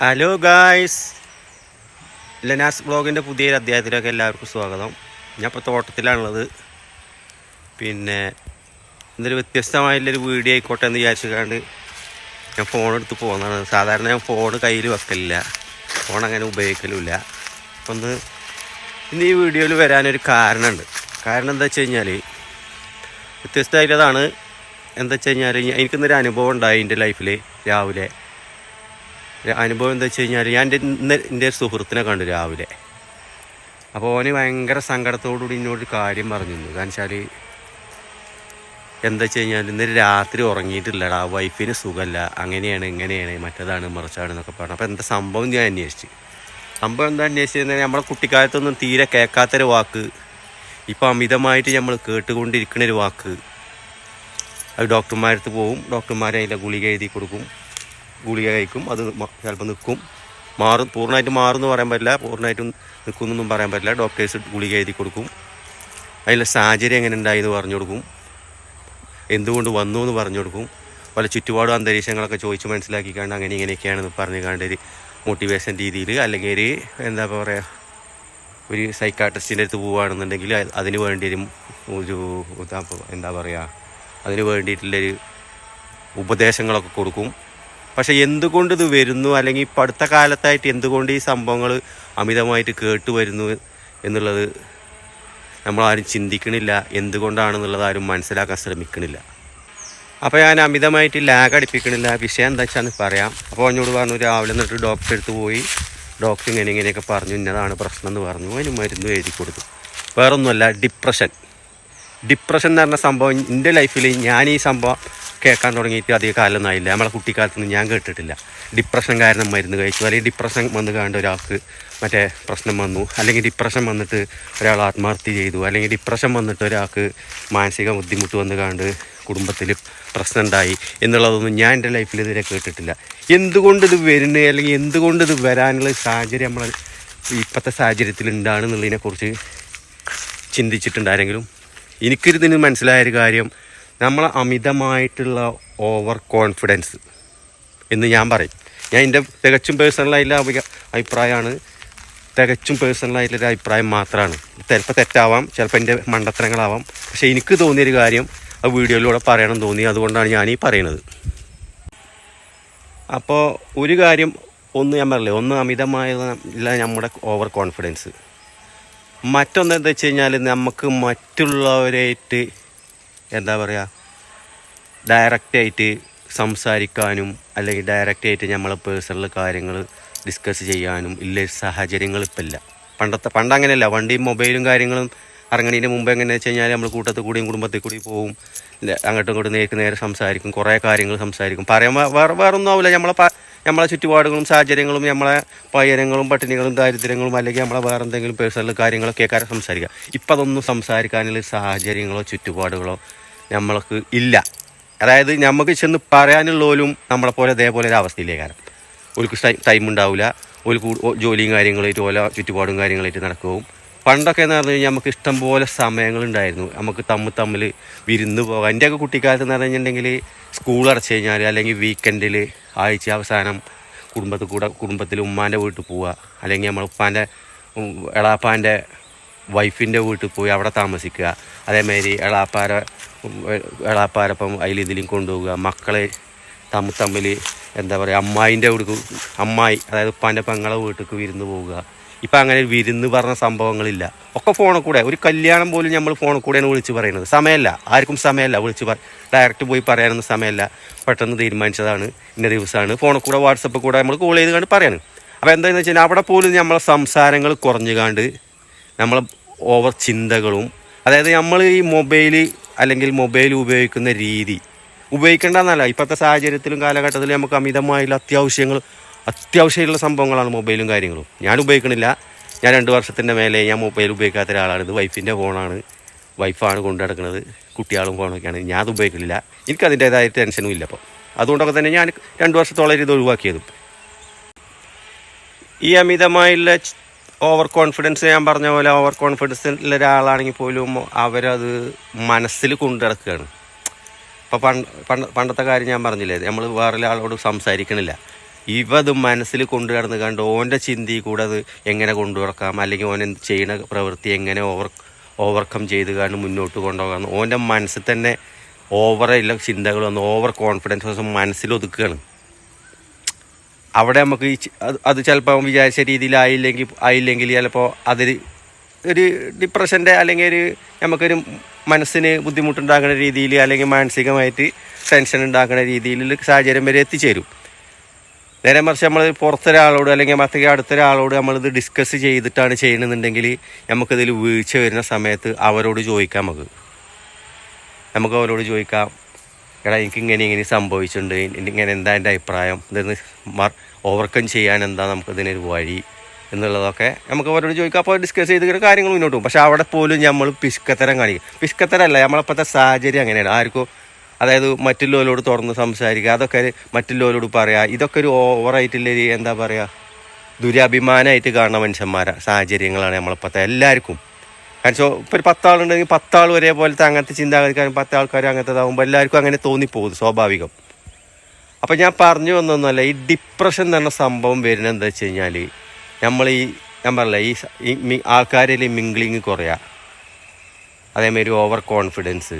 Hello guys ലനാസ് ബ്ലോഗിന്റെ പുതിയൊരു അധ്യായത്തിലേക്ക് എല്ലാവർക്കും സ്വാഗതം. ഞാൻ ഇപ്പോൾ തോട്ടത്തിലാണുള്ളത്. പിന്നെ ഇന്നൊരു വ്യത്യസ്തമായിട്ടുള്ളൊരു വീഡിയോ ആയിക്കോട്ടെ എന്ന് വിചാരിച്ചുകൊണ്ട് ഞാൻ ഫോൺ എടുത്ത് പോകുന്നതാണ് സാധാരണ ഞാൻ ഫോൺ കയ്യിൽ വെക്കലില്ല. ഫോൺ അങ്ങനെ ഉപയോഗിക്കലുമില്ല. അപ്പം ഒന്ന് ഇന്ന് ഈ വീഡിയോയിൽ വരാനൊരു കാരണമുണ്ട്. കാരണം എന്താ വെച്ച് കഴിഞ്ഞാൽ വ്യത്യസ്തമായിട്ടതാണ് എന്താ വെച്ച് കഴിഞ്ഞാൽ എനിക്കിന്നൊരു അനുഭവം ഉണ്ടായി എന്റെ ലൈഫിൽ രാവിലെ. അനുഭവം എന്താ വെച്ച് കഴിഞ്ഞാൽ ഞാൻ എന്റെ ഇന്ന് എന്റെ ഒരു സുഹൃത്തിനെ കണ്ടു രാവിലെ. അപ്പോൾ ഓന് ഭയങ്കര സങ്കടത്തോടുകൂടി എന്നോട് കാര്യം പറഞ്ഞിരുന്നു. കാരണം വെച്ചാൽ എന്താ വെച്ച് കഴിഞ്ഞാൽ ഇന്നലെ രാത്രി ഉറങ്ങിയിട്ടില്ലടാ വൈഫിന് സുഖമല്ല അങ്ങനെയാണ് ഇങ്ങനെയാണ് മറ്റേതാണ് മറിച്ചാണ് എന്നൊക്കെ പറഞ്ഞു. അപ്പോൾ എന്താ സംഭവം ഞാൻ അന്വേഷിച്ചു. സംഭവം എന്താ അന്വേഷിച്ചത് നമ്മളെ കുട്ടിക്കാലത്തൊന്നും തീരെ കേൾക്കാത്തൊരു വാക്ക് ഇപ്പോൾ അമിതമായിട്ട് നമ്മൾ കേട്ടുകൊണ്ടിരിക്കുന്ന ഒരു വാക്ക്. അത് ഡോക്ടർമാരടുത്ത് പോവും ഡോക്ടർമാർ അതിന്റെ ഗുളിക എഴുതി കൊടുക്കും. ഗുളിക കഴിക്കും അത് ചിലപ്പോൾ നിൽക്കും. മാറും. പൂർണമായിട്ട് മാറും എന്ന് പറയാൻ പറ്റില്ല. പൂർണമായിട്ടും നിൽക്കുന്നൊന്നും പറയാൻ പറ്റില്ല. ഡോക്ടേഴ്സ് ഗുളിക എഴുതി കൊടുക്കും. അതിലെ സാഹചര്യം എങ്ങനെ ഉണ്ടായി എന്ന് പറഞ്ഞു കൊടുക്കും. എന്തുകൊണ്ട് വന്നു എന്ന് പറഞ്ഞു കൊടുക്കും. പല ചുറ്റുപാടും അന്തരീക്ഷങ്ങളൊക്കെ ചോദിച്ച് മനസ്സിലാക്കിക്കാണ്ട് അങ്ങനെ ഇങ്ങനെയൊക്കെയാണെന്ന് പറഞ്ഞു കാണേണ്ട ഒരു മോട്ടിവേഷൻ രീതിയിൽ അല്ലെങ്കിൽ ഒരു എന്താ പറയുക ഒരു സൈക്കാട്രിസ്റ്റിന്റെ അടുത്ത് പോവുകയാണെന്നുണ്ടെങ്കിൽ അതിന് വേണ്ടി ഒരു ഒരു എന്താ പറയുക അതിന് വേണ്ടിയിട്ടുള്ളൊരു ഉപദേശങ്ങളൊക്കെ കൊടുക്കും. പക്ഷെ എന്തുകൊണ്ട് ഇത് വരുന്നു? അല്ലെങ്കിൽ ഇപ്പം അടുത്ത കാലത്തായിട്ട് എന്തുകൊണ്ട് ഈ സംഭവങ്ങൾ അമിതമായിട്ട് കേട്ട് വരുന്നു എന്നുള്ളത് നമ്മളാരും ചിന്തിക്കണില്ല. എന്തുകൊണ്ടാണെന്നുള്ളത് ആരും മനസ്സിലാക്കാൻ ശ്രമിക്കണില്ല. അപ്പോൾ ഞാൻ അമിതമായിട്ട് ലാഗ് അടിപ്പിക്കണില്ല. വിഷയം എന്താ വെച്ചാൽ പറയാം. അപ്പോൾ എന്നോട് പറഞ്ഞു രാവിലെ എന്നിട്ട് ഡോക്ടറെ അടുത്ത് പോയി. ഡോക്ടർ ഇങ്ങനെ ഇങ്ങനെയൊക്കെ പറഞ്ഞു. ഇന്നതാണ് പ്രശ്നം എന്ന് പറഞ്ഞു. അതിന് മരുന്ന് എഴുതി കൊടുത്തു. വേറൊന്നുമല്ല ഡിപ്രഷൻ ഡിപ്രഷൻ എന്ന് പറഞ്ഞ സംഭവം എന്റെ ലൈഫിൽ ഞാൻ ഈ സംഭവം കേൾക്കാൻ തുടങ്ങിയിട്ട് അധിക കാലമൊന്നും ആയില്ല. നമ്മളെ കുട്ടിക്കാലത്തൊന്നും ഞാൻ കേട്ടിട്ടില്ല. ഡിപ്രഷൻ കാരണം മരുന്ന് കഴിച്ചു. അല്ലെങ്കിൽ ഡിപ്രഷൻ വന്ന് കണ്ട ഒരാൾക്ക് മറ്റേ പ്രശ്നം വന്നു. അല്ലെങ്കിൽ ഡിപ്രഷൻ വന്നിട്ട് ഒരാൾ ആത്മഹത്യ ചെയ്തു. അല്ലെങ്കിൽ ഡിപ്രഷൻ വന്നിട്ട് ഒരാൾക്ക് മാനസിക ബുദ്ധിമുട്ട് വന്ന് കണ്ട് കുടുംബത്തിൽ പ്രശ്നം ഉണ്ടായി എന്നുള്ളതൊന്നും ഞാൻ എന്റെ ലൈഫിൽ ഇതുവരെ കേട്ടിട്ടില്ല. എന്തുകൊണ്ട് ഇത് വരുന്നത് അല്ലെങ്കിൽ എന്തുകൊണ്ട് ഇത് വരാനുള്ള സാഹചര്യം നമ്മൾ ഇപ്പോഴത്തെ സാഹചര്യത്തിൽ ഉണ്ടാണെന്നുള്ളതിനെക്കുറിച്ച് ചിന്തിച്ചിട്ടുണ്ടാരെങ്കിലും എനിക്കിതിന് മനസ്സിലായൊരു കാര്യം. നമ്മൾ അമിതമായിട്ടുള്ള ഓവർ കോൺഫിഡൻസ് എന്ന് ഞാൻ പറയും. ഞാൻ എന്റെ തികച്ചും പേഴ്സണലായിട്ടുള്ള അഭി- അഭിപ്രായമാണ്. തികച്ചും പേഴ്സണലായിട്ടുള്ളൊരു അഭിപ്രായം മാത്രമാണ്. ചിലപ്പോൾ തെറ്റാവാം ചിലപ്പോൾ എന്റെ മണ്ടത്തരങ്ങളാവാം. പക്ഷേ എനിക്ക് തോന്നിയൊരു കാര്യം ആ വീഡിയോയിലൂടെ പറയണം തോന്നി. അതുകൊണ്ടാണ് ഞാൻ ഈ പറയുന്നത്. അപ്പോൾ ഒരു കാര്യം ഒന്ന് ഞാൻ പറയില്ലേ ഒന്ന് അമിതമായ നമ്മുടെ ഓവർ കോൺഫിഡൻസ് മറ്റൊന്ന് എന്താ വെച്ച് കഴിഞ്ഞാൽ നമുക്ക് മറ്റുള്ളവരായിട്ട് എന്താ പറയുക ഡയറക്റ്റായിട്ട് സംസാരിക്കാനും അല്ലെങ്കിൽ ഡയറക്റ്റായിട്ട് നമ്മളെ പേഴ്സണൽ കാര്യങ്ങൾ ഡിസ്കസ് ചെയ്യാനും ഇല്ല സാഹചര്യങ്ങൾ ഇപ്പം ഇല്ല. പണ്ടത്തെ പണ്ട് അങ്ങനെയല്ല. വണ്ടിയും മൊബൈലും കാര്യങ്ങളും ഇറങ്ങണതിന്റെ മുമ്പ് എങ്ങനെയാണെന്ന് വെച്ച് കഴിഞ്ഞാൽ നമ്മൾ കൂട്ടത്തിൽ കൂടിയും കുടുംബത്തിൽ കൂടി പോവും. അങ്ങോട്ടും ഇങ്ങോട്ടും നേരിട്ട് നേരെ സംസാരിക്കും കുറേ കാര്യങ്ങൾ സംസാരിക്കും. പറയുമ്പോൾ വേറെ വേറെ ഒന്നും ആവില്ല. നമ്മളെ നമ്മളെ ചുറ്റുപാടുകളും സാഹചര്യങ്ങളും നമ്മളെ പയനങ്ങളും പട്ടിണികളും ദാരിദ്ര്യങ്ങളും അല്ലെങ്കിൽ നമ്മളെ വേറെ എന്തെങ്കിലും പേഴ്സണൽ കാര്യങ്ങളൊക്കെ കാര്യം സംസാരിക്കുക. ഇപ്പം അതൊന്നും സംസാരിക്കാനുള്ള സാഹചര്യങ്ങളോ ചുറ്റുപാടുകളോ നമ്മൾക്ക് ഇല്ല. അതായത് നമുക്ക് ചെന്ന് പറയാനുള്ളവരും നമ്മളെ പോലെ ഇതേപോലെ ഒരു അവസ്ഥയിലേ കാരണം ഒരു ടൈം ഉണ്ടാവില്ല ഒരു ജോലിയും കാര്യങ്ങളായിട്ട് ഓല ചുറ്റുപാടും കാര്യങ്ങളായിട്ട് നടക്കുകയും പണ്ടൊക്കെ എന്ന് പറഞ്ഞു കഴിഞ്ഞാൽ നമുക്ക് ഇഷ്ടം പോലെ സമയങ്ങളുണ്ടായിരുന്നു. നമുക്ക് തമ്മിൽ തമ്മിൽ വിരുന്ന് പോകാം എന്റെയൊക്കെ കുട്ടിക്കാലത്ത് എന്ന് പറഞ്ഞിട്ടുണ്ടെങ്കിൽ സ്കൂൾ അടച്ചു കഴിഞ്ഞാൽ അല്ലെങ്കിൽ വീക്കെൻഡിൽ ആഴ്ച അവസാനം കുടുംബത്തിൽ കൂടെ കുടുംബത്തിൽ ഉമ്മാന്റെ വീട്ടിൽ പോവുക. അല്ലെങ്കിൽ നമ്മൾ ഉപ്പാന്റെ എളാപ്പാന്റെ വൈഫിന്റെ വീട്ടിൽ പോയി അവിടെ താമസിക്കുക. അതേമാതിരി എളാപ്പാര എളാപ്പാരപ്പം അതിൽ ഇതിലും കൊണ്ടുപോവുക. മക്കളെ തമ്മിൽ തമ്മിൽ എന്താ പറയുക അമ്മായിന്റെ വീട്ടിൽ അമ്മായി അതായത് ഉപ്പാന്റെ പെങ്ങളെ വീട്ടിലേക്ക് വിരുന്ന് പോവുക. ഇപ്പം അങ്ങനെ വിരുന്ന് പറഞ്ഞ സംഭവങ്ങളില്ല. ഒക്കെ ഫോണിൽ കൂടെ. ഒരു കല്യാണം പോലും നമ്മൾ ഫോണിൽ കൂടെയാണ് വിളിച്ച് പറയുന്നത് സമയമല്ല. ആർക്കും സമയമല്ല വിളിച്ച് പറ ഡയറക്റ്റ് പോയി പറയാനൊന്നും സമയമല്ല. പെട്ടെന്ന് തീരുമാനിച്ചതാണ്. ഇന്ന ദിവസമാണ്. ഫോണിൽ കൂടെ വാട്സപ്പിൽ കൂടെ നമ്മൾ കോൾ ചെയ്ത് കണ്ട് പറയാണ്. അപ്പോൾ എന്താണെന്ന് വെച്ചാൽ അവിടെ പോലും നമ്മളെ സംസാരങ്ങൾ കുറഞ്ഞുകാണ്ട് നമ്മളെ ഓവർ ചിന്തകളും അതായത് നമ്മൾ ഈ മൊബൈൽ അല്ലെങ്കിൽ മൊബൈൽ ഉപയോഗിക്കുന്ന രീതി ഉപയോഗിക്കേണ്ടതെന്നല്ല. ഇപ്പോഴത്തെ സാഹചര്യത്തിലും കാലഘട്ടത്തിലും നമുക്ക് അമിതമായുള്ള അത്യാവശ്യങ്ങൾ അത്യാവശ്യമുള്ള സംഭവങ്ങളാണ് മൊബൈലും കാര്യങ്ങളും. ഞാൻ ഉപയോഗിക്കണില്ല. ഞാൻ രണ്ട് വർഷത്തിന്റെ മേലെ ഞാൻ മൊബൈൽ ഉപയോഗിക്കാത്ത ഒരാളാണ്. ഇത് വൈഫിന്റെ ഫോണാണ്. വൈഫാണ് കൊണ്ടു നടക്കുന്നത്. കുട്ടികളും ഫോണൊക്കെയാണ്. ഞാൻ അത് ഉപയോഗിക്കുന്നില്ല എനിക്ക് അതിന്റേതായ ടെൻഷനും ഇല്ല അപ്പോൾ അതുകൊണ്ടൊക്കെ തന്നെ ഞാൻ രണ്ട് വർഷത്തോളം ഇത് ഒഴിവാക്കിയതും. ഈ അമിതമായുള്ള ഓവർ കോൺഫിഡൻസ് ഞാൻ പറഞ്ഞ പോലെ ഓവർ കോൺഫിഡൻസ് ഉള്ള ഒരാളാണെങ്കിൽ പോലും അവരത് മനസ്സിൽ കൊണ്ടു നടക്കുകയാണ് ഇപ്പോൾ പണ്ട് പണ്ട് പണ്ടത്തെ കാര്യം ഞാൻ പറഞ്ഞില്ലേ? നമ്മൾ വേറെ ഒരാളോട് സംസാരിക്കണില്ല. ഇവ അത് മനസ്സിൽ കൊണ്ടു നടന്ന് കണ്ട് ഓന്റെ ചിന്തി കൂടെ അത് എങ്ങനെ കൊണ്ടുവർക്കാം അല്ലെങ്കിൽ ഓൻ എന്ത് ചെയ്യുന്ന പ്രവൃത്തി എങ്ങനെ ഓവർ ഓവർകം ചെയ്ത് കണ്ട് മുന്നോട്ട് കൊണ്ടുപോകാം ഓന്റെ മനസ്സിൽ തന്നെ ഓവറുള്ള ചിന്തകൾ വന്ന് ഓവർ കോൺഫിഡൻസ് മനസ്സിൽ ഒതുക്കുകയാണ് അവിടെ നമുക്ക് അത് ചിലപ്പോൾ വിചാരിച്ച രീതിയിലായില്ലെങ്കിൽ ആയില്ലെങ്കിൽ ചിലപ്പോൾ അതിൽ ഒരു ഡിപ്രഷന്റെ അല്ലെങ്കിൽ ഒരു നമുക്കൊരു മനസ്സിന് ബുദ്ധിമുട്ടുണ്ടാക്കുന്ന രീതിയിൽ അല്ലെങ്കിൽ മാനസികമായിട്ട് ടെൻഷൻ ഉണ്ടാക്കുന്ന രീതിയിൽ സാഹചര്യം വരെ എത്തിച്ചേരും. നേരെ മറിച്ച് നമ്മൾ പുറത്തൊരാളോട് അല്ലെങ്കിൽ മറ്റേ അടുത്തൊരാളോട് നമ്മളിത് ഡിസ്കസ് ചെയ്തിട്ടാണ് ചെയ്യണമെന്നുണ്ടെങ്കിൽ നമുക്കിതിൽ വീഴ്ച വരുന്ന സമയത്ത് അവരോട് ചോദിക്കാം നമുക്ക്. നമുക്ക് അവരോട് ചോദിക്കാം എടാ എനിക്ക് ഇങ്ങനെ ഇങ്ങനെ സംഭവിച്ചിട്ടുണ്ട്. ഇങ്ങനെ എന്താ എന്റെ അഭിപ്രായം? ഇതൊന്ന് ഓവർകം ചെയ്യാൻ എന്താ നമുക്കിതിനൊരു വഴി? എന്നുള്ളതൊക്കെ നമുക്ക് അവരോട് ചോദിക്കാം. അപ്പോൾ ഡിസ്കസ് ചെയ്ത് കാര്യങ്ങൾ മുന്നോട്ട് പോകും. പക്ഷേ അവിടെ പോലും നമ്മൾ പിസ്കത്തരം കാണിക്കും. പിഷ്കത്തരമല്ല നമ്മളപ്പോഴത്തെ സാഹചര്യം അങ്ങനെയാണ്. ആർക്കും അതായത് മറ്റുള്ളവരോട് തുറന്ന് സംസാരിക്കുക അതൊക്കെ മറ്റുള്ളവരോട് പറയുക ഇതൊക്കെ ഒരു ഓവറായിട്ടുള്ള ഒരു എന്താ പറയുക ദുരഭിമാനമായിട്ട് കാണുന്ന മനുഷ്യന്മാരെ സാഹചര്യങ്ങളാണ് നമ്മളിപ്പോഴത്തെ എല്ലാവർക്കും. കാരണം സോ ഇപ്പോൾ ഒരു പത്താളുണ്ടെങ്കിൽ പത്താൾ ഒരേപോലത്തെ അങ്ങനത്തെ ചിന്താഗതിക്കാരും പത്ത് ആൾക്കാരും അങ്ങനത്തെ ഇതാകുമ്പോൾ എല്ലാവർക്കും അങ്ങനെ തോന്നിപ്പോകും സ്വാഭാവികം. അപ്പോൾ ഞാൻ പറഞ്ഞു വന്നൊന്നുമല്ല ഈ ഡിപ്രഷൻ എന്ന് പറഞ്ഞ സംഭവം വരുന്നത് എന്താ വെച്ച് കഴിഞ്ഞാൽ നമ്മൾ ഈ ഞാൻ പറഞ്ഞില്ല ഈ ആൾക്കാരിൽ മിംഗ്ലിങ് കുറയുക അതേമാതിരി ഓവർ കോൺഫിഡൻസ്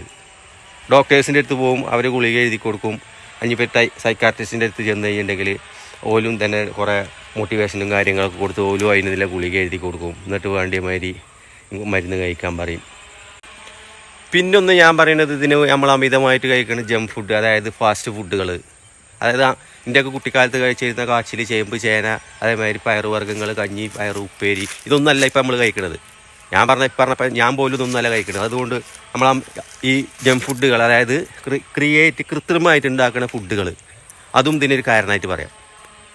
ഡോക്ടേഴ്സിന്റെ അടുത്ത് പോകും അവർ ഗുളിക എഴുതി കൊടുക്കും. അഞ്ഞിപ്പോൾ ടൈ സൈക്കാട്രിസ്റ്റിന്റെ അടുത്ത് ചെന്ന് കഴിഞ്ഞിട്ടുണ്ടെങ്കിൽ ഓലും തന്നെ കുറേ മോട്ടിവേഷനും കാര്യങ്ങളൊക്കെ കൊടുത്ത് ഓലും അതിനെതിലെ ഗുളിക എഴുതി കൊടുക്കും. എന്നിട്ട് വേണ്ടിയ മാതിരി മരുന്ന് കഴിക്കാൻ പറയും. പിന്നൊന്ന് ഞാൻ പറയുന്നത് ഇതിന് നമ്മൾ അമിതമായിട്ട് കഴിക്കുന്ന ജങ്ക് ഫുഡ് അതായത് ഫാസ്റ്റ് ഫുഡുകൾ അതായത് എന്റെയൊക്കെ കുട്ടിക്കാലത്ത് കഴിച്ചിരുന്ന കാച്ചിൽ ചേമ്പ് ചേന അതേമാതിരി പയറുവർഗങ്ങൾ കഞ്ഞി പയർ ഉപ്പേരി ഇതൊന്നല്ല ഇപ്പം നമ്മൾ കഴിക്കുന്നത് ഞാൻ പറഞ്ഞ പറഞ്ഞപ്പോൾ ഞാൻ പോലും ഒന്നല്ല കഴിക്കുന്നത് അതുകൊണ്ട് നമ്മൾ ഈ ജം ഫുഡുകൾ അതായത് ക്രിയേറ്റ് കൃത്രിമമായിട്ട് ഉണ്ടാക്കുന്ന ഫുഡുകൾ അതും ഇതിനൊരു കാരണമായിട്ട് പറയാം.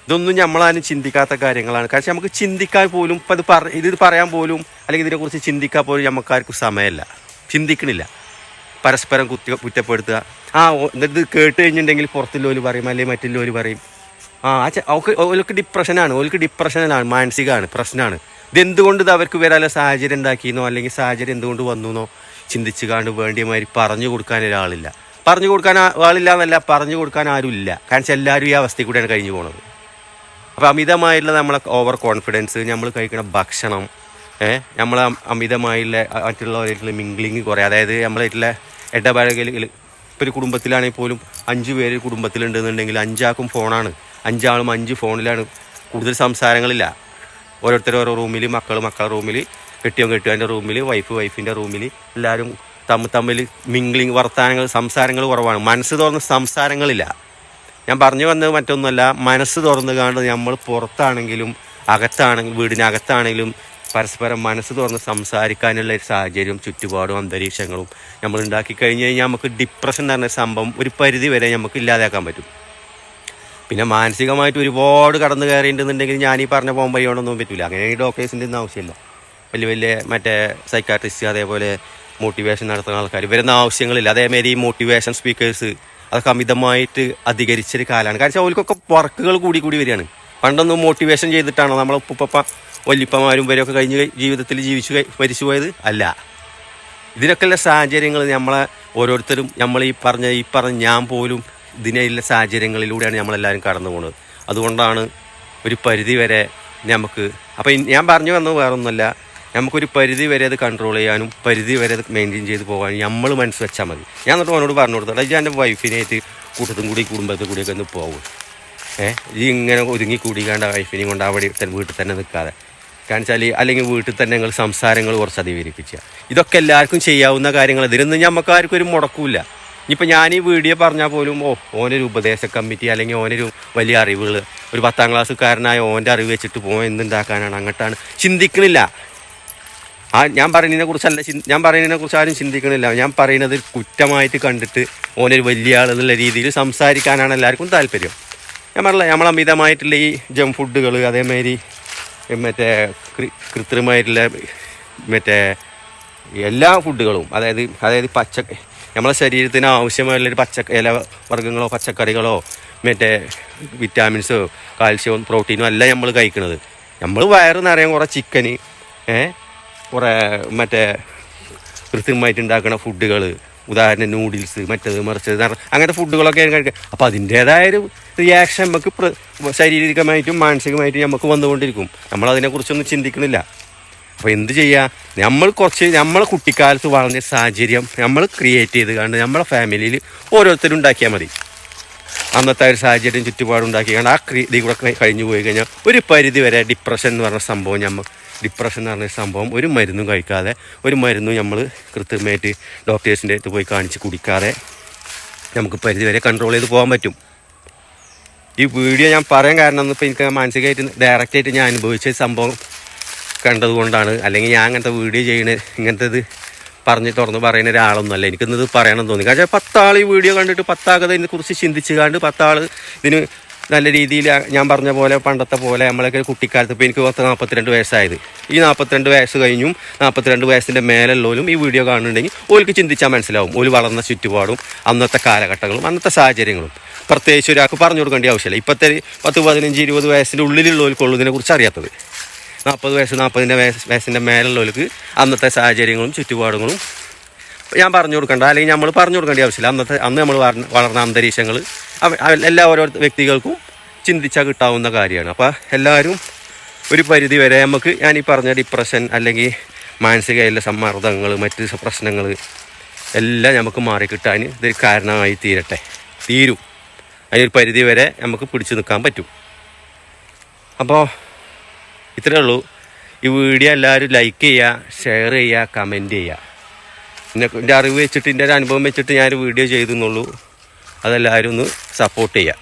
ഇതൊന്നും നമ്മളാരും ചിന്തിക്കാത്ത കാര്യങ്ങളാണ്. കാരണം നമുക്ക് ചിന്തിക്കാൻ പോലും ഇപ്പം ഇത് പറ ഇത് പറയാൻ പോലും അല്ലെങ്കിൽ ഇതിനെക്കുറിച്ച് ചിന്തിക്കാൻ പോലും നമുക്കാർക്കും സമയമല്ല. ചിന്തിക്കണില്ല. പരസ്പരം കുത്തി കുറ്റപ്പെടുത്തുക. ആ എന്നിട്ട് കേട്ട് കഴിഞ്ഞിട്ടുണ്ടെങ്കിൽ പുറത്തുള്ളവർ പറയും അല്ലെങ്കിൽ മറ്റുള്ളവർ പറയും. ആ ചെ- അവർക്ക് ഡിപ്രഷനാണ് ഓർക്ക് ഡിപ്രഷനാണ് മാനസികമാണ് പ്രശ്നമാണ് ഇതെന്തുകൊണ്ട് ഇത് അവർക്ക് വരാനുള്ള സാഹചര്യം ഉണ്ടാക്കിയെന്നോ അല്ലെങ്കിൽ സാഹചര്യം എന്തുകൊണ്ട് വന്നുവെന്നോ ചിന്തിച്ച് കാണ്ട് വേണ്ടിയ മാതിരി പറഞ്ഞു കൊടുക്കാൻ ഒരാളില്ല. പറഞ്ഞു കൊടുക്കാൻ ആളില്ല എന്നല്ല പറഞ്ഞു കൊടുക്കാൻ ആരും ഇല്ല കാരണം വെച്ചാൽ എല്ലാവരും ഈ അവസ്ഥയിൽ കൂടെയാണ് കഴിഞ്ഞു പോണത്. അപ്പോൾ അമിതമായിട്ടുള്ള നമ്മളെ ഓവർ കോൺഫിഡൻസ് നമ്മൾ കഴിക്കുന്ന ഭക്ഷണം നമ്മൾ അമിതമായിട്ടുള്ള മറ്റുള്ളവരായിട്ടുള്ള മിംഗ്ലിങ് കുറേ അതായത് നമ്മളായിട്ടുള്ള ഇടപഴകൽ ഇപ്പോൾ ഒരു കുടുംബത്തിലാണെങ്കിൽ പോലും അഞ്ച് പേര് കുടുംബത്തിലുണ്ടെന്നുണ്ടെങ്കിൽ അഞ്ചാക്കും ഫോണാണ് അഞ്ചാളും അഞ്ച് ഫോണിലാണ് കൂടുതൽ സംസാരങ്ങളില്ല. ഓരോരുത്തർ ഓരോ റൂമിൽ മക്കൾ മക്കളുടെ റൂമിൽ കെട്ടിയോ കെട്ടിയോന്റെ റൂമിൽ വൈഫ് വൈഫിന്റെ റൂമിൽ എല്ലാവരും തമ്മിൽ തമ്മിൽ മിംഗ്ലിങ് വർത്തമാനങ്ങൾ സംസാരങ്ങൾ കുറവാണ്. മനസ്സ് തുറന്ന് സംസാരങ്ങളില്ല. ഞാൻ പറഞ്ഞു വന്നത് മറ്റൊന്നുമല്ല മനസ്സ് തുറന്നു കാണുന്നത് നമ്മൾ പുറത്താണെങ്കിലും അകത്താണെങ്കിലും വീടിനകത്താണെങ്കിലും പരസ്പരം മനസ്സ് തുറന്ന് സംസാരിക്കാനുള്ള ഒരു സാഹചര്യം ചുറ്റുപാടും അന്തരീക്ഷങ്ങളും നമ്മൾ ഉണ്ടാക്കി കഴിഞ്ഞ് കഴിഞ്ഞാൽ നമുക്ക് ഡിപ്രഷൻ എന്ന് പറഞ്ഞ സംഭവം ഒരു പരിധി വരെ നമുക്ക് ഇല്ലാതാക്കാൻ പറ്റും. പിന്നെ മാനസികമായിട്ട് ഒരുപാട് കടന്നു കയറിയിട്ടുണ്ടെന്നുണ്ടെങ്കിൽ ഞാൻ ഈ പറഞ്ഞ പോകുമ്പോഴൊന്നും പറ്റില്ല അങ്ങനെ ഈ ഡോക്ടേഴ്സിന്റെ ഒന്നും ആവശ്യമില്ല. വലിയ വലിയ മറ്റേ സൈക്കാട്രിസ്റ്റ് അതേപോലെ മോട്ടിവേഷൻ നടത്തുന്ന ആൾക്കാർ വരുന്ന ആവശ്യങ്ങളില്ല. അതേമാതിരി ഈ മോട്ടിവേഷൻ സ്പീക്കേഴ്സ് അതൊക്കെ അമിതമായിട്ട് അധികരിച്ചൊരു കാലമാണ് കാരണം അവർക്കൊക്കെ വർക്കുകൾ കൂടി കൂടി വരികയാണ്. പണ്ടൊന്നും മോട്ടിവേഷൻ ചെയ്തിട്ടാണോ നമ്മളെ ഉപ്പുപ്പ വല്യപ്പമാരും വരെയൊക്കെ കഴിഞ്ഞ് ജീവിതത്തിൽ ജീവിച്ചു മരിച്ചു പോയത്? അല്ല. ഇതിനൊക്കെയുള്ള സാഹചര്യങ്ങൾ നമ്മളെ ഓരോരുത്തരും നമ്മൾ ഈ പറഞ്ഞ ഈ പറഞ്ഞ ഞാൻ പോലും ഇതിനുള്ള സാഹചര്യങ്ങളിലൂടെയാണ് നമ്മളെല്ലാവരും കടന്നു പോകുന്നത് അതുകൊണ്ടാണ് ഒരു പരിധി വരെ നമുക്ക് അപ്പോൾ ഞാൻ പറഞ്ഞു വന്നത് വേറൊന്നുമല്ല. നമുക്കൊരു പരിധി വരെ അത് കൺട്രോൾ ചെയ്യാനും പരിധി വരെ അത് മെയിന്റെയിൻ ചെയ്ത് പോകാനും നമ്മൾ മനസ്സ് വെച്ചാൽ മതി. ഞാൻ എന്നിട്ട് അവനോട് പറഞ്ഞു കൊടുത്തു ഞാൻ എന്റെ വൈഫിനായിട്ട് കൂട്ടത്തും കൂടി കുടുംബത്തിൽ കൂടിയൊക്കെ ഒന്ന് പോകും ഏഹ് ഈ ഇങ്ങനെ ഒതുങ്ങി കൂടിക്കാണ്ട് വൈഫിനെയും കൊണ്ട് അവിടെ തന്നെ വീട്ടിൽ തന്നെ നിൽക്കാതെ. കാരണം വെച്ചാൽ അല്ലെങ്കിൽ വീട്ടിൽ തന്നെ ഞങ്ങൾ സംസാരങ്ങൾ കുറച്ച് അധികരിപ്പിക്കുക ഇതൊക്കെ എല്ലാവർക്കും ചെയ്യാവുന്ന കാര്യങ്ങൾ ഇതിനൊന്നും നമുക്ക് ആർക്കും ഒരു മുടക്കൂല ഇനിയിപ്പോൾ ഞാൻ ഈ വീഡിയോ പറഞ്ഞാൽ പോലും ഓ ഓനൊരു ഉപദേശ കമ്മിറ്റി അല്ലെങ്കിൽ ഓനൊരു വലിയ അറിവുകൾ ഒരു പത്താം ക്ലാസ്സുകാരനായ ഓന്റെ അറിവ് വെച്ചിട്ട് പോകാൻ എന്തുണ്ടാക്കാനാണ് അങ്ങോട്ടാണ്. ചിന്തിക്കണില്ല. ആ ഞാൻ പറയുന്നതിനെ കുറിച്ചല്ല ഞാൻ പറയുന്നതിനെ കുറിച്ച് ആരും ചിന്തിക്കണില്ല. ഞാൻ പറയുന്നത് കുറ്റമായിട്ട് കണ്ടിട്ട് ഓനൊരു വലിയ ആൾ എന്നുള്ള രീതിയിൽ സംസാരിക്കാനാണ് എല്ലാവർക്കും താല്പര്യം. ഞാൻ പറഞ്ഞില്ല നമ്മൾ അമിതമായിട്ടുള്ള ഈ ജങ്ക് ഫുഡുകൾ അതേമാതിരി മറ്റേ കൃത്രിമമായിട്ടുള്ള മറ്റേ എല്ലാ ഫുഡുകളും അതായത് അതായത് പച്ച നമ്മളെ ശരീരത്തിന് ആവശ്യമായുള്ളൊരു പച്ച ഇല വർഗങ്ങളോ പച്ചക്കറികളോ മറ്റേ വിറ്റാമിൻസോ കാൽസ്യവും പ്രോട്ടീനും അല്ല നമ്മൾ കഴിക്കുന്നത് നമ്മൾ വയറ് നിറയാൻ കുറേ ചിക്കന് കുറേ മറ്റേ കൃത്യമായിട്ട് ഉണ്ടാക്കുന്ന ഫുഡുകൾ ഉദാഹരണം നൂഡിൽസ് മറ്റേത് മറിച്ചത് അങ്ങനത്തെ ഫുഡുകളൊക്കെ കഴിക്കുക അപ്പോൾ അതിന്റേതായ ഒരു റിയാക്ഷൻ നമുക്ക് ശാരീരികമായിട്ടും മാനസികമായിട്ടും നമുക്ക് വന്നുകൊണ്ടിരിക്കും. നമ്മൾ അതിനെക്കുറിച്ചൊന്നും ചിന്തിക്കണില്ല. അപ്പോൾ എന്ത് ചെയ്യുക നമ്മൾ കുറച്ച് നമ്മളെ കുട്ടിക്കാലത്ത് വളർന്ന സാഹചര്യം നമ്മൾ ക്രിയേറ്റ് ചെയ്ത് കണ്ട് നമ്മളെ ഫാമിലിയിൽ ഓരോരുത്തരും ഉണ്ടാക്കിയാൽ മതി. അന്നത്തെ ഒരു സാഹചര്യം ചുറ്റുപാടുണ്ടാക്കി കണ്ട് ആ ക്രീ ഇതിൽ കൂടെ കഴിഞ്ഞു പോയി കഴിഞ്ഞാൽ ഒരു പരിധി വരെ ഡിപ്രഷൻ എന്ന് പറഞ്ഞ സംഭവം നമ്മൾ ഡിപ്രഷൻ എന്ന് പറഞ്ഞ സംഭവം ഒരു മരുന്നും കഴിക്കാതെ ഒരു മരുന്നും നമ്മൾ കൃത്യമായിട്ട് ഡോക്ടേഴ്സിന്റെ അടുത്ത് പോയി കാണിച്ച് കുടിക്കാതെ നമുക്ക് പരിധി വരെ കൺട്രോൾ ചെയ്ത് പോകാൻ പറ്റും. ഈ വീഡിയോ ഞാൻ പറയാൻ കാരണം ഇപ്പോൾ എനിക്ക് മാനസികമായിട്ട് ഡയറക്റ്റായിട്ട് ഞാൻ അനുഭവിച്ച സംഭവം കണ്ടതുകൊണ്ടാണ്. അല്ലെങ്കിൽ ഞാൻ അങ്ങനത്തെ വീഡിയോ ചെയ്യണ ഇങ്ങനത്തെ ഇത് പറഞ്ഞ് തുറന്ന് പറയുന്ന ഒരാളൊന്നുമല്ല. എനിക്കിന്നത് പറയണം തോന്നി. കാരണം പത്താൾ ഈ വീഡിയോ കണ്ടിട്ട് പത്താകത ഇതിനെക്കുറിച്ച് ചിന്തിച്ച് കണ്ട് പത്താൾ ഇതിന് നല്ല രീതിയിൽ ഞാൻ പറഞ്ഞ പോലെ പണ്ടത്തെ പോലെ നമ്മളൊക്കെ കുട്ടിക്കാലത്ത് ഇപ്പോൾ എനിക്ക് പത്ത് നാൽപ്പത്തിരണ്ട് വയസ്സായത്. ഈ നാൽപ്പത്തിരണ്ട് വയസ്സ് കഴിഞ്ഞും നാൽപ്പത്തിരണ്ട് വയസ്സിന്റെ മേലുള്ളവരും ഈ വീഡിയോ കാണുന്നുണ്ടെങ്കിൽ ഓർക്ക് ചിന്തിച്ചാൽ മനസ്സിലാവും. ഓൽ വളർന്ന ചുറ്റുപാടും അന്നത്തെ കാലഘട്ടങ്ങളും അന്നത്തെ സാഹചര്യങ്ങളും. പ്രത്യേകിച്ച് ഒരാൾക്ക് പറഞ്ഞു കൊടുക്കേണ്ട ആവശ്യമില്ല. ഇപ്പോഴത്തെ പത്ത് പതിനഞ്ച് ഇരുപത് വയസ്സിന്റെ ഉള്ളിലുള്ളവർക്കുള്ളതിനെ ഇതിനെക്കുറിച്ച് അറിയാത്തത്. നാൽപ്പത് വയസ്സ് നാൽപ്പതിന്റെ വയസ്സ് വയസ്സിന്റെ മേലുള്ളവർക്ക് അന്നത്തെ സാഹചര്യങ്ങളും ചുറ്റുപാടുകളും ഞാൻ പറഞ്ഞു കൊടുക്കണ്ട. അല്ലെങ്കിൽ നമ്മൾ പറഞ്ഞു കൊടുക്കേണ്ട ആവശ്യമില്ല. അന്നത്തെ അന്ന് നമ്മൾ വളർന്ന അന്തരീക്ഷങ്ങൾ എല്ലാ ഓരോ വ്യക്തികൾക്കും ചിന്തിച്ചാൽ കിട്ടാവുന്ന കാര്യമാണ്. അപ്പോൾ എല്ലാവരും ഒരു പരിധി വരെ നമുക്ക് ഞാൻ ഈ പറഞ്ഞ ഡിപ്രഷൻ അല്ലെങ്കിൽ മാനസികമായിട്ടുള്ള സമ്മർദ്ദങ്ങൾ മറ്റ് പ്രശ്നങ്ങൾ എല്ലാം നമുക്ക് മാറി കിട്ടാൻ ഇതൊരു കാരണമായി തീരട്ടെ. തീരും. അതിനൊരു പരിധി വരെ നമുക്ക് പിടിച്ചു നിൽക്കാൻ പറ്റും. അപ്പോൾ ഇത്രയേ ഉള്ളൂ. ഈ വീഡിയോ എല്ലാവരും ലൈക്ക് ചെയ്യുക ഷെയർ ചെയ്യുക കമന്റ് ചെയ്യുക. എന്നെ എന്റെ അറിവ് വെച്ചിട്ട് എന്റെ ഒരു അനുഭവം വെച്ചിട്ട് ഞാൻ വീഡിയോ ചെയ്തെന്നുള്ളൂ. അതെല്ലാവരും ഒന്ന് സപ്പോർട്ട് ചെയ്യുക.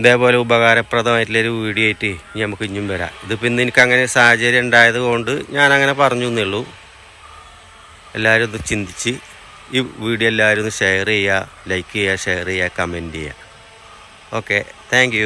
ഇതേപോലെ ഉപകാരപ്രദമായിട്ടുള്ളൊരു വീഡിയോ ആയിട്ട് ഇനി നമുക്ക് ഇനിയും വരാം. ഇതിപ്പോൾ ഇന്ന് എനിക്ക് അങ്ങനെ സാഹചര്യം ഉണ്ടായത് കൊണ്ട് ഞാനങ്ങനെ പറഞ്ഞു എന്നുള്ളൂ എല്ലാവരും ഒന്ന് ചിന്തിച്ച് ഈ വീഡിയോ എല്ലാവരും ഒന്ന് ഷെയർ ചെയ്യുക ലൈക്ക് ചെയ്യുക ഷെയർ ചെയ്യുക കമന്റ് ചെയ്യുക. Okay thank